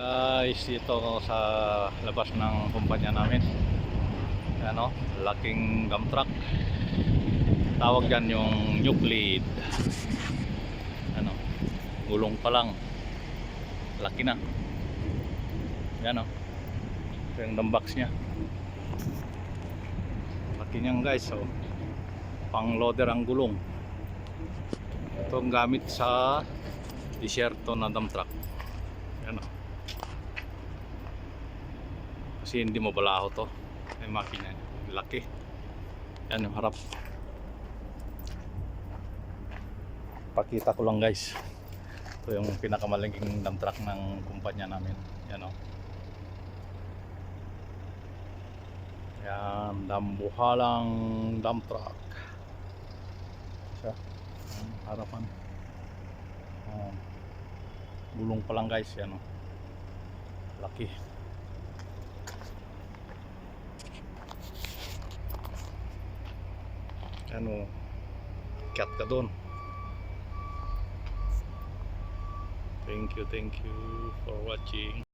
guys, ako sa labas ng kumpanya namin. Ano, laking dump truck. Tawag dyan yung nucleid. Ano, gulong pa lang. Laki na. Yan o. Ito yung dump box niya. Laki niyan guys. So, pang loader ang gulong. Ito gamit sa disyerto na dump truck. Yan o. Kasi hindi mo balaho to. May makina. Laki. Yan yung harap. Pakita ko lang guys. Ito yung pinakamalingking dump truck ng kumpanya namin. Yan o. Yan, dambuhalang dump truck. Siya. Harapan. Oh. Gulong pa lang guys, yan o. Laki. Ano, cat ka doon. Thank you, thank you for watching.